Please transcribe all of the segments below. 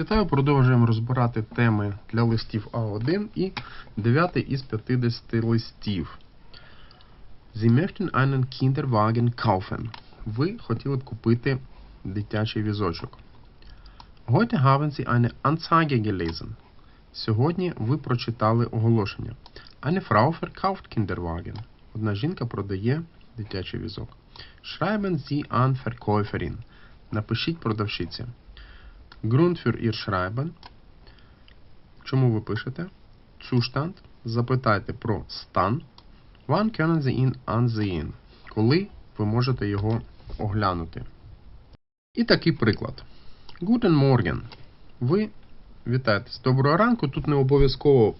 Вітаю, продовжуємо розбирати теми для листів А1 і 9 із 50 листів. Sie möchten einen Kinderwagen kaufen. Ви хотіли б купити дитячий візочок. Heute haben Sie eine Anzeige gelesen. Сьогодні ви прочитали оголошення. Eine Frau verkauft Kinderwagen. Одна жінка продає дитячий візок. Schreiben Sie an Verkäuferin. Напишіть продавщиці. Grund für Ihr Schreiben. Чому ви пишете? Zustand. Запитайте про стан. Wann können Sie ihn ansehen? Коли ви можете його оглянути. І такий приклад. Guten Morgen. Ви вітаєтесь. Доброго ранку. Тут не обов'язково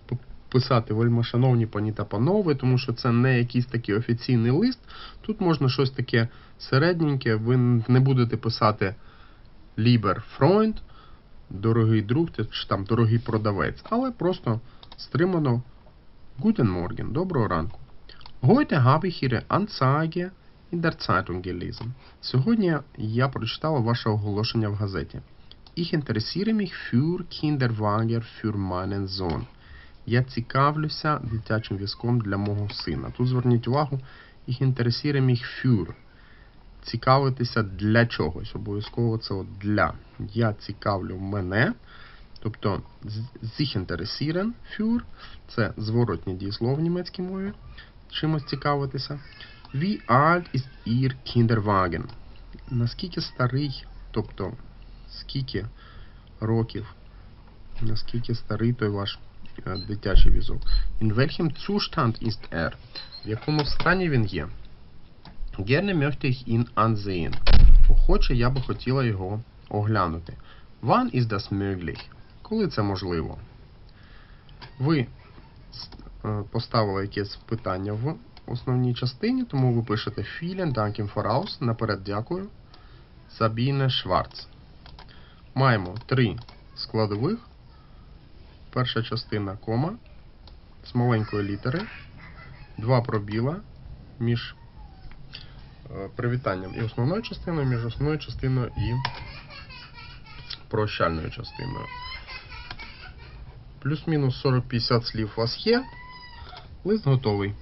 писати вельмишановні пані та панове, тому що це не якийсь такий офіційний лист. Тут можна щось таке середненьке. Ви не будете писати Lieber Freund, дорогий друг чи там дорогий продавець, але просто стримано Guten Morgen, доброго ранку. Heute habe ich Ihre Anzeige in der Zeitung gelesen. Сьогодні я прочитала ваше оголошення в газеті. Ich interessiere mich für Kinderwagen für meinen Sohn. Я цікавлюся дитячим візком для мого сина. Тут зверніть увагу, ich interessiere mich für цікавитися для чогось. Обов'язково це от для. Я цікавлю мене. Тобто sich interessieren für це зворотні дієслово в німецькій мові. Чимось цікавитися. Wie alt ist Ihr Kinderwagen? Наскільки старий, тобто скільки років, наскільки старий той ваш е, дитячий візок? In welchem Zustand ist er? В якому стані він є? Gerne möchte ich ihn ansehen. Охоче я би хотіла його оглянути. Wann ist das möglich? Коли це можливо? Ви е, поставили якесь питання в основній частині, тому ви пишете Vielen Dank im Voraus. Наперед дякую. Сабіне Шварц. Маємо три складових. Перша частина кома з маленької літери, два пробіла між привітанням і основною частиною, між основною частиною і прощальною частиною. Плюс-мінус 40-50 слів у вас є. Лист готовий.